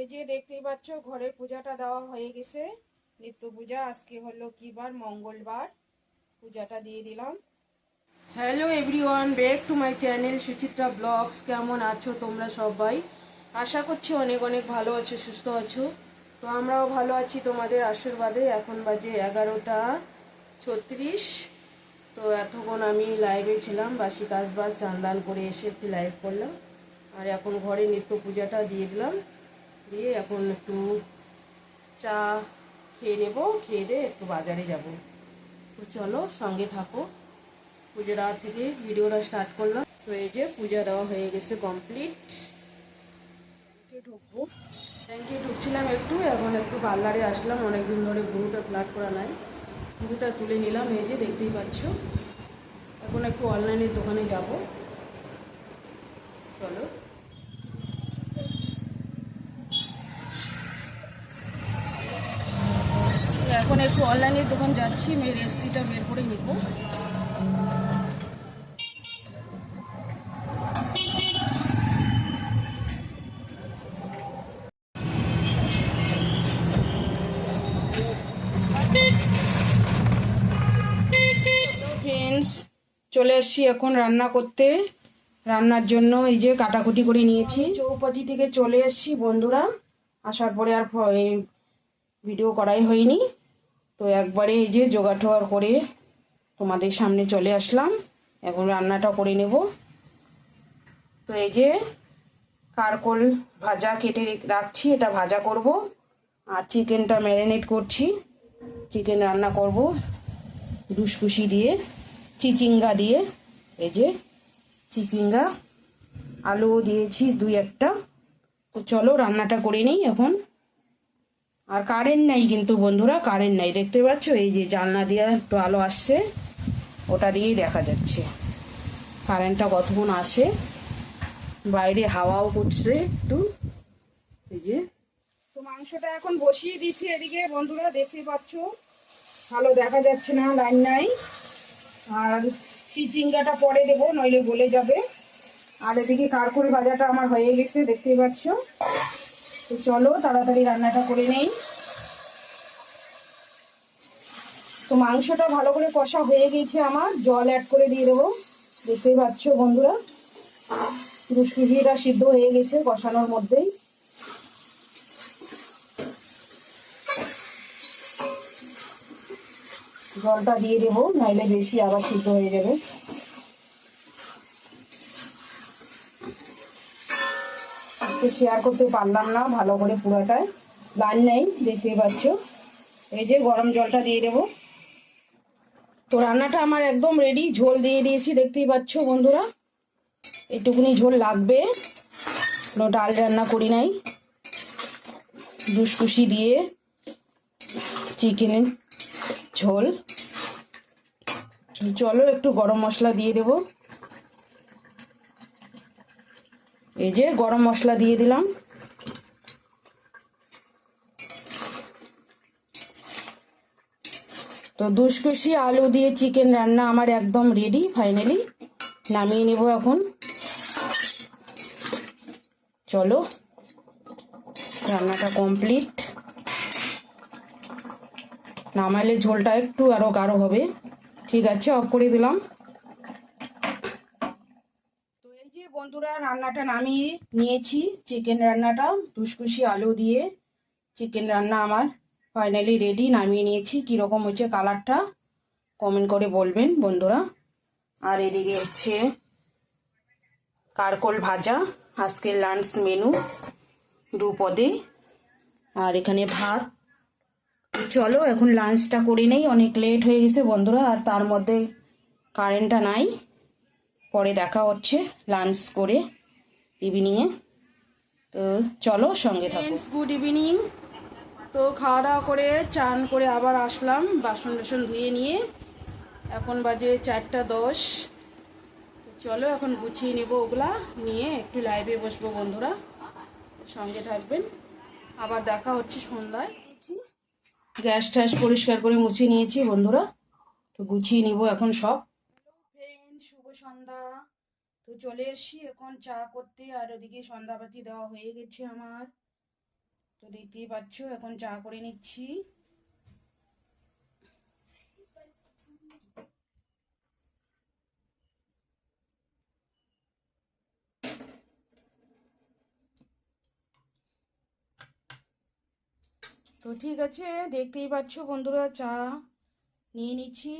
এই যে দেখতেই পাচ্ছ, ঘরের পূজাটা দেওয়া হয়ে গেছে। নিত্য পূজা, আজকে হলো কি বার? মঙ্গলবার। পূজাটা দিয়ে দিলাম। Hello everyone back to my channel Suchitra vlogs কেমন আছো তোমরা সবাই? আশা করছি অনেক অনেক ভালো আছো, সুস্থ আছো। তো আমরাও ভালো আছি তোমাদের আশীর্বাদে। এখন বাজে এগারোটা ছত্রিশ। তো এতক্ষণ আমি লাইভে ছিলাম, বাসি কাজ বাজ চান করে এসে একটু লাইভ করলাম। আর এখন ঘরে নিত্য পূজাটা দিয়ে দিলাম। দিয়ে এখন একটু চা খেয়ে নেব, খেয়ে দিয়ে একটু বাজারে যাব। তো চলো সঙ্গে থাকো। পুজো দেওয়া থেকে ভিডিওটা স্টার্ট করলাম। তো এই যে পূজা দেওয়া হয়ে গেছে কমপ্লিট ঢুকবো। ব্যাংকে ঢুকছিলাম একটু, এখন একটু পার্লারে আসলাম। অনেকদিন ধরে ভুরুটা ফ্ল্যাট করা নাই। ভুরুটা তুলে নিলাম, এই যে দেখতেই পাচ্ছ। এখন একটু অনলাইনের দোকানে যাব। চলো। এখন একটু অনলাইনের দোকান যাচ্ছি আমি রেসিপিটা বের করে নিব। চলে এসছি এখন রান্না করতে। রান্নার জন্য এই যে কাটাকুটি করে নিয়েছি। চৌপাটি থেকে চলে এসছি বন্ধুরা। আসার পরে আর ভিডিও করাই হয়নি। তো একবারে এই যে জোগাড় করে তোমাদের সামনে চলে আসলাম। এখন রান্নাটা করে নেব। তো এই যে কারকোল ভাজা কেটে রাখছি, এটা ভাজা করব। আর চিকেনটা ম্যারিনেট করছি। চিকেন রান্না করব দুসকুশি দিয়ে, চিচিঙ্গা দিয়ে। এই যে চিচিঙ্গা, আলুও দিয়েছি দুই একটা। তো চলো রান্নাটা করে নিই এখন। আর কারেন্ট নাই কিন্তু বন্ধুরা কারেন্ট নাই। দেখতে পাচ্ছ? এই যে জানলা দিয়ে একটু আলো আসছে, ওটা দিয়েই দেখা যাচ্ছে। কারেন্টটা কতক্ষণ আসে? বাইরে হাওয়াও করছে একটু। এই যে, তো মাংসটা এখন বসিয়ে দিয়েছি এদিকে। বন্ধুরা, দেখতে পাচ্ছ? ভালো দেখা যাচ্ছে না লাইন নাই। আর চিচিঙ্গাটা পরে দেবো, নইলে গলে যাবে। আর এদিকে কারকুরি ভাজাটা আমার হয়ে গেছে দেখতেই পাচ্ছ? তো চলো, তাড়াতাড়ি রান্নাটা করে নেই। তো মাংসটা ভালো করে কষা হয়ে গেছে আমার। জল অ্যাড করে দিয়ে দেবো। দেখতেই পাচ্ছ বন্ধুরা দুষ্কুজিটা সিদ্ধ হয়ে গেছে কষানোর মধ্যেই। জলটা দিয়ে দেবো, নাইলে বেশি আবার সিদ্ধ হয়ে যাবে। আজকে শেয়ার করতে পারলাম না, ভালো করে পুরোটায় লাইন নেই, দেখতেই পাচ্ছ। এই যে গরম জলটা দিয়ে দেবো। তো রান্নাটা আমার একদম রেডি ঝোল দিয়ে দিয়েছি, দেখতেই পাচ্ছ বন্ধুরা। একটুকুনি ঝোল লাগবে। কোনো ডাল রান্না করি নাই। দুসকুশি দিয়ে চিকেন ঝোল। চলো একটু গরম মশলা দিয়ে দেব। এই যে গরম মশলা দিয়ে দিলাম। তো দুষ্কুশি আলু দিয়ে চিকেন রান্না আমার একদম রেডি ফাইনালি নামিয়ে নেব এখন। চলো, রান্নাটা কমপ্লিট নামালে ঝোলটা একটু আরও গাঢ় হবে। ঠিক আছে অফ করে দিলাম। এই যে বন্ধুরা, রান্নাটা নামিয়ে নিয়েছি। চিকেন রান্নাটা, দুসকুশি আলু দিয়ে চিকেন রান্না আমার ফাইনালি রেডি নামিয়ে নিয়েছি। কীরকম হচ্ছে কালারটা কমেন্ট করে বলবেন বন্ধুরা। আর এদিকে হচ্ছে কারকোল ভাজা, আজকের লাঞ্চ মেনু দু পদে আর এখানে ভাত। চলো, এখন লাঞ্চটা করে নেই, অনেক লেট হয়ে গেছে বন্ধুরা, আর তার মধ্যে কারেন্টটা নাই। পরে দেখা হচ্ছে লাঞ্চ করে ইভিনিংয়ে তো চলো সঙ্গে থাকো। গুড ইভিনিং তো খাওয়া দাওয়া করে চান করে আবার আসলাম বাসন টাসন ধুয়ে নিয়ে। এখন বাজে চারটা দশ। চলো এখন গুছিয়ে নেব ওগুলা নিয়ে একটু লাইভে বসবো বন্ধুরা। সঙ্গে থাকবেন। আবার দেখা হচ্ছে সন্ধ্যায়। গ্যাস ট্যাস পরিষ্কার করে মুছিয়ে নিয়েছি বন্ধুরা। তো গুছিয়ে নিব এখন সব। তো চলে এসছি, এখন চা করতে আর ওদিকে সন্ধ্যাবাতি দেওয়া হয়ে গেছে আমার। তো দেখতেই পাচ্ছ, এখন চা করে নিচ্ছি। তো ঠিক আছে, দেখতেই পাচ্ছ বন্ধুরা, চা নিয়ে নিচ্ছি।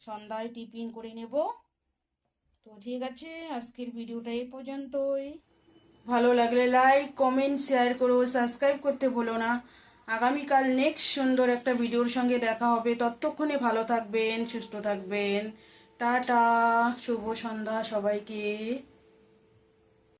সন্ধ্যায় টিফিন করে নেব। তো ঠিক আছে, আজকের ভিডিওটা এই পর্যন্তই। ভালো লাগলে লাইক কমেন্ট শেয়ার করো সাবস্ক্রাইব করতে ভুলো না। আগামীকাল নেক্সট সুন্দর একটা ভিডিওর সঙ্গে দেখা হবে। ততক্ষণে ভালো থাকবেন, সুস্থ থাকবেন। টাটা, শুভ সন্ধ্যা সবাইকে।